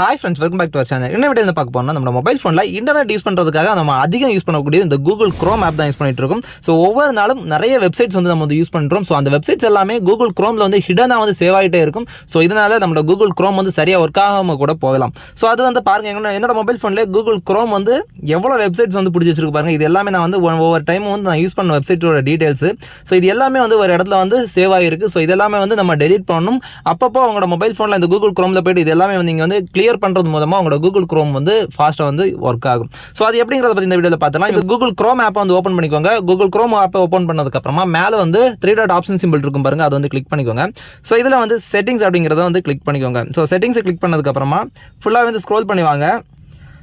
Hi friends welcome back to our channel என்ன video பார்க்க போறோம்னா நம்ம மொபைல் ஃபோனில் இன்டர்நெட் யூஸ் பண்ணுறதுக்காக நம்ம அதிகம் யூஸ் பண்ணக்கூடிய இந்த கூகுள் க்ரோம் ஆப் தான் யூஸ் பண்ணிட்டு இருக்கோம். ஸோ ஒவ்வொரு நாளும் நிறைய வெப்சைட்ஸ் வந்து நம்ம வந்து யூஸ் பண்ணுறோம் ஸோ அந்த வெப்சைட்ஸ் எல்லாமே கூகுள் க்ரோமில் வந்து ஹிடனாக வந்து சேவ் ஆகிட்டே இருக்கும். ஸோ இதனால நம்ம கூகுள் க்ரோம் வந்து சரியாக ஒர்க் ஆகாம கூட போகலாம். ஸோ அது வந்து பாருங்க என்னோட மொபைல் ஃபோனில் கூகுள் க்ரோம் வந்து எவ்வளோ வெப்சைட்ஸ் வந்து பிடிச்சி வச்சிருக்கு பாருங்க. இது எல்லாமே நான் வந்து ஒவ்வொரு டைம் வந்து நான் யூஸ் பண்ண வெப்சைட்டோட டீடைல்ஸ் ஸோ இது எல்லாமே வந்து ஒரு இடத்துல வந்து சேவ் ஆகிருக்கு ஸோ இது எல்லாமே வந்து நம்ம டெலிட் பண்ணணும். அப்பப்போ உங்களோட மொபைல் ஃபோனில் இந்த கூகுள் க்ரோமில் போய்ட்டு இது எல்லாமே வந்து நீங்கள் வந்து கிளியர் பண்ணுறது மூலமாக உங்களோட கூகுள் க்ரோம் வந்து ஃபாஸ்ட்டாக வந்து ஒர்க் ஆகும். ஸோ அது எப்படிங்கிறத பற்றி இந்த வீடியோவில் பார்த்தலாம் இப்போ கூகுள் க்ரோம் ஆப்பை வந்து ஓப்பன் பண்ணிக்கோங்க. கூகுள் க்ரோம் ஆப்பை ஓப்பன் பண்ணதுக்கப்புறமா மேலே வந்து த்ரீ டாட் ஆப்ஷன் சிம்பிள் இருக்கும் பாருங்க. அதை வந்து கிளிக் பண்ணிக்கோங்க. ஸோ இதில் வந்து செட்டிங்ஸ் அப்படிங்கிறத வந்து கிளிக் பண்ணிக்கோங்க. ஸோ செட்டிங்ஸை கிளிக் பண்ணதுக்கப்புறமா ஃபுல்லாக வந்து ஸ்க்ரோல் பண்ணி வாங்க.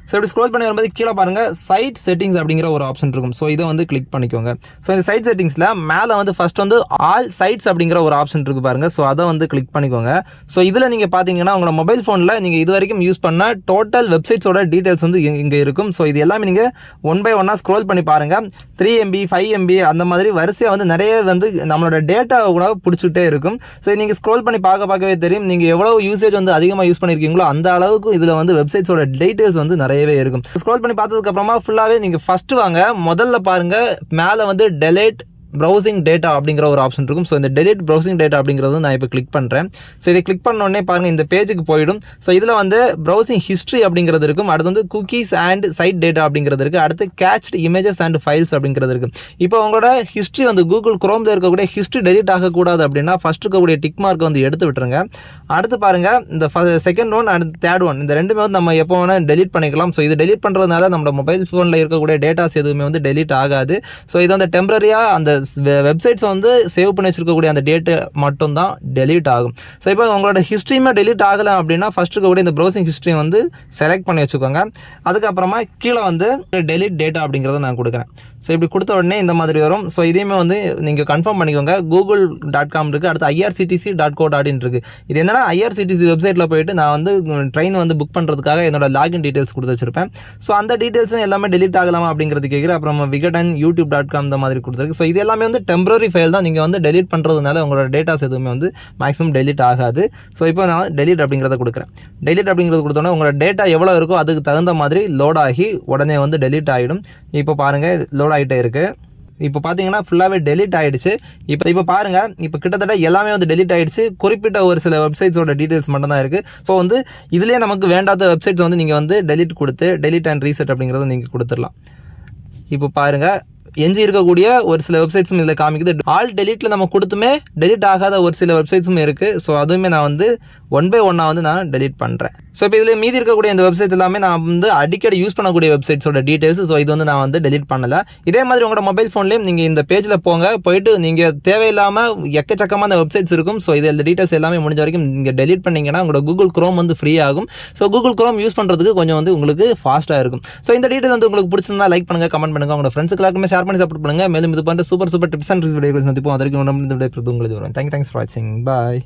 ஸோ இப்படி ஸ்க்ரோல் பண்ணி வரும்போது கீழே பாருங்க சைட் செட்டிங்ஸ் அப்படிங்கிற ஒரு ஆப்ஷன் இருக்கும். ஸோ இதை வந்து கிளிக் பண்ணிக்கோங்க. ஸோ இந்த சைட் செட்டிங்ஸில் மேலே வந்து ஃபஸ்ட் வந்து ஆல் சைட்ஸ் அப்படிங்கிற ஒரு ஆப்ஷன் இருக்கு பாருங்கள் ஸோ அதை வந்து கிளிக் பண்ணிக்கோங்க. ஸோ இதில் நீங்கள் பார்த்தீங்கன்னா உங்களோட மொபைல் ஃபோனில் நீங்கள் இது வரைக்கும் யூஸ் பண்ண டோட்டல் வெப்சைட்ஸோட டீட்டெயில்ஸ் வந்து இங்கே இருக்கும். ஸோ இது எல்லாமே நீங்கள் ஒன் பை ஒன்னாக ஸ்க்ரோல் பண்ணி பாருங்கள் த்ரீ எம்பி ஃபைவ் எம்பி அந்த மாதிரி வரிசையாக வந்து நிறைய வந்து நம்மளோட டேட்டாவை கூட பிடிச்சிட்டே இருக்கும். ஸோ நீங்கள் ஸ்க்ரோல் பண்ணி பார்க்க பார்க்கவே தெரியும். நீங்கள் எவ்வளோ யூசேஜ் வந்து அதிகமாக யூஸ் பண்ணியிருக்கீங்களோ அந்த அளவுக்கு இதில் வந்து வெப்சைட்ஸோட டீட்டெயில்ஸ் வந்து நிறைய நிறையவே இருக்கும். ஸ்க்ரோல் பண்ணி பார்த்ததுக்கப்புறமா ஃபுல்லாகவே நீங்கள் ஃபஸ்ட்டு வாங்க. முதல்ல பாருங்க. மேலே வந்து டெலேட் ப்ரௌசிங் டேட்டா அப்படிங்கிற ஒரு ஆப்ஷன் இருக்கும். ஸோ இந்த டெலிட் ப்ரௌசிங் டேட்டா அப்படிங்கிறது நான் இப்போ கிளிக் பண்ணுறேன் ஸோ இதை கிளிக் பண்ண உடனே பாருங்கள் இந்த பேஜுக்கு போயிடும். ஸோ இதில் வந்து ப்ரௌசிங் ஹிஸ்ட்ரி அப்படிங்கிறது இருக்கும். அடுத்து வந்து குக்கீஸ் அண்ட் சைட் டேட்டா அப்படிங்கிறது இருக்குது அடுத்து கேட்ச்ட் இமேஜஸ் அண்ட் ஃபைல்ஸ் அப்படிங்கிறது இருக்குது இப்போ உங்களோட ஹிஸ்ட்ரி வந்து கூகுள் குரோமில் இருக்கக்கூடிய ஹிஸ்ட்ரி டெலிட் ஆகக்கூடாது அப்படின்னா ஃபர்ஸ்ட் இருக்கக்கூடிய டிக் மார்க் வந்து எடுத்து விட்டுருங்க. அடுத்து பாருங்க இந்த second one and third one இந்த ரெண்டுமே வந்து நம்ம எப்போ வேணால் டெலிட் பண்ணிக்கலாம். ஸோ இது டெலிட் பண்ணுறதுனால நம்ம மொபைல் ஃபோனில் இருக்கக்கூடிய டேட்டாஸ் எதுவுமே வந்து டெலிட் ஆகாது. ஸோ இது வந்து டெம்பரரியாக அந்த வெப்சைட்ஸ் வந்து சேவ் பண்ணி வச்சிருக்கக்கூடிய அந்த டேட்டு மட்டும் தான் டெலீட் ஆகும். ஸோ இப்போ உங்களோட ஹிஸ்ட்ரியுமே டெலீட் ஆகலை அப்படின்னா ஃபஸ்ட் இருக்கக்கூடிய இந்த ப்ரௌசிங் ஹிஸ்ட்ரி வந்து செலக்ட் பண்ணி வச்சுக்கோங்க. அதுக்கப்புறமா கீழே வந்து டெலிட் டேட்டா அப்படிங்கிறத நான் கொடுக்குறேன். ஸோ இப்படி கொடுத்த உடனே இந்த மாதிரி வரும். ஸோ இதையுமே வந்து நீங்கள் கன்ஃபார்ம் பண்ணிக்கோங்க. கூகுள் டாட் காம் இருக்குது அடுத்து IRCTC dot co dot in இருக்குது இது என்னன்னா ஐஆர்சிடிசி வெப்சைட்டில் போயிட்டு நான் வந்து ட்ரெயின் வந்து புக் பண்ணுறதுக்காக என்னோட லாகின் டீட்டெயில்ஸ் கொடுத்து வச்சிருப்பேன். ஸோ அந்த டீட்டெயில்ஸும் எல்லாமே டெலிட் ஆகலாமா அப்படிங்கிறது கேட்குறேன் அப்புறம் விகடன் யூடியூப் டாட் காம் இந்த மாதிரி கொடுத்துருக்கு. ஸோ இது எல்லாமே வந்து டெம்பரரி ஃபைல் தான். நீங்கள் வந்து டெலிட் பண்ணுறதுனால உங்களோட டேட்டாஸ் எதுவுமே வந்து மேக்ஸிமம் டெலிட் ஆகாது. ஸோ இப்போ நான் டெலிட் அப்படிங்கிறத கொடுக்குறேன். டெலிட் அப்படிங்கிறது கொடுத்தோன்னே உங்களோட டேட்டா எவ்வளோ இருக்கோ அதுக்கு தகுந்த மாதிரி லோட் ஆகி உடனே வந்து டெலிட் ஆகிடும் இப்போ பாருங்கள் லோட் ஆகிட்டே இருக்குது இப்போ பார்த்தீங்கன்னா ஃபுல்லாகவே டெலிட் ஆகிடுச்சு இப்போ இப்போ பாருங்கள் இப்போ கிட்டத்தட்ட எல்லாமே வந்து டெலிட் ஆகிடுச்சு குறிப்பிட்ட ஒரு சில வெப்சைட்ஸோட டீட்டெயில்ஸ் மட்டும்தான் இருக்குது ஸோ வந்து இதுலேயே நமக்கு வேண்டாத வெப்சைட்ஸ் வந்து நீங்கள் வந்து டெலிட் கொடுத்து டெலிட் அண்ட் ரீசெட் அப்படிங்கிறத நீங்கள் கொடுத்துடலாம். இப்போ பாருங்கள் எஞ்சி இருக்கக்கூடிய ஒரு சில வெப்சைட்ஸும் இதில் காமிக்குது. ஆல் டெலிட்டில் நம்ம கொடுத்துமே டெலிட் ஆகாத ஒரு சில வெப்சைட்ஸும் இருக்குது ஸோ அதுவுமே நான் வந்து ஒன் பை ஒன்னாக வந்து நான் டெலிட் பண்ணுறேன் ஸோ இப்போ இதில் மீதி இருக்கக்கூடிய இந்த வெப்சைட்ஸ் எல்லாமே நான் வந்து அடிக்கடி யூஸ் பண்ணக்கூடிய வெப்சைட்ஸோட டீட்டெயில்ஸ் ஸோ இது வந்து நான் வந்து டெலிட் பண்ணலை. இதே மாதிரி உங்களோட மொபைல் ஃபோன்லேயும் நீங்கள் இந்த பேஜில் போங்க போயிட்டு நீங்கள் தேவையில்லாமல் எக்கச்சக்கமான வெப்சைட்ஸ் இருக்கும். ஸோ இதில் டீட்டெயில்ஸ் எல்லாமே முடிஞ்ச வரைக்கும் நீங்கள் டெலிட் பண்ணிங்கன்னா உங்களோட கூகுள் க்ரோம் வந்து ஃப்ரீ ஆகும். ஸோ கூகுள் க்ரோம் யூஸ் பண்ணுறதுக்கு கொஞ்சம் வந்து உங்களுக்கு ஃபாஸ்ட்டாக இருக்கும். ஸோ இந்த டீட்டெயில் வந்து உங்களுக்கு பிடிச்சிருந்தா லைக் பண்ணுங்கள் கமெண்ட் பண்ணுங்கள் உங்களோட ஃப்ரெண்ட்ஸ் எல்லாருமே ஷேர் பண்ணி சப்போர்ட் பண்ணுங்கள் மேலும் இது பண்ணுற super super tips and videos சந்திப்போம் அதற்கு இந்த உங்களுக்கு வரும் தேங்க் தேங்க்ஸ் ஃபார் வாட்சிங் பாய்